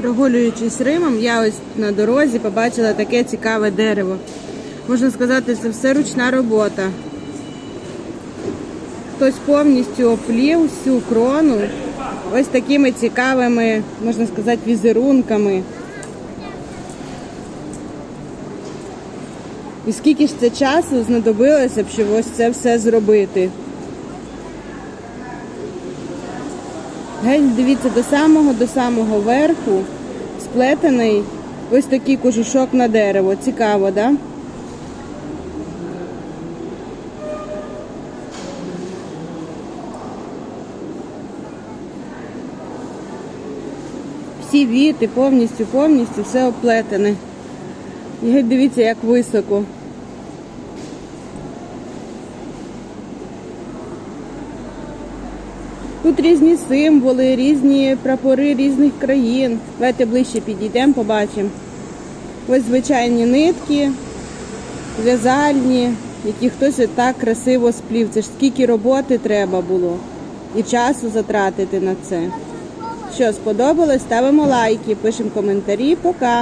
Прогулюючись Римом, я ось на дорозі побачила таке цікаве дерево. Можна сказати, це все ручна робота. Хтось повністю оплів всю крону ось такими цікавими, можна сказати, візерунками. І скільки ж це часу знадобилося б, щоб ось це все зробити. Геть дивіться до самого до самого верху сплетений ось такий кожушок на дерево. Цікаво, да? Всі віти повністю, повністю все оплетене. І геть дивіться, як високо. Тут різні символи, різні прапори різних країн. Давайте ближче підійдемо, побачимо. Ось звичайні нитки, в'язальні, які хтось так красиво сплів. Це ж скільки роботи треба було і часу затратити на це. Що, сподобалось? Ставимо лайки, пишемо коментарі. Пока!